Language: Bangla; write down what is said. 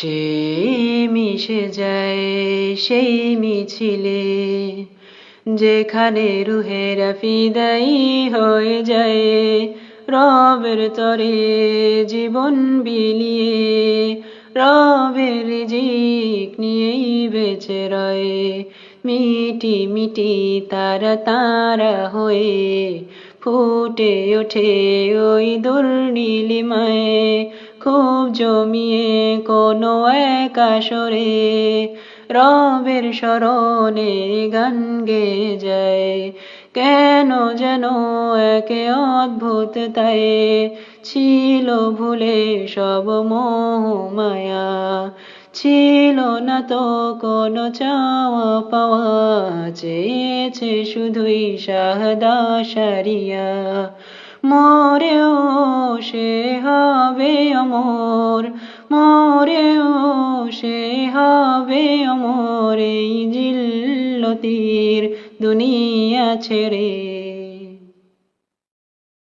সে মিশে যায়, সেই মিছিলে। যেখানে রুহেরা ফিদাই হয়ে যায়, রবের তরে জীবন বিলিয়ে, রবের রিজিক নিয়েই বেঁচে রয়। মিটি মিটি তারা তারা হয়ে ফুটে ওঠে ওই দুর্নীলিমায় খুব জমিয়ে কোনো এক আসরে রবের স্মরণে গান গেয়ে যায় কেন যেন একে অদ্ভুত তাই ছিল ভুলে সব মোহ মায়া। ছিল না তো কোনো চাওয়া পাওয়া, চেয়েছে শুধুই শাহদা সারিয়া। মরেও সে হবে অমর মরেও সে হবে অমর এই জিল্লতির দুনিয়া ছেড়ে।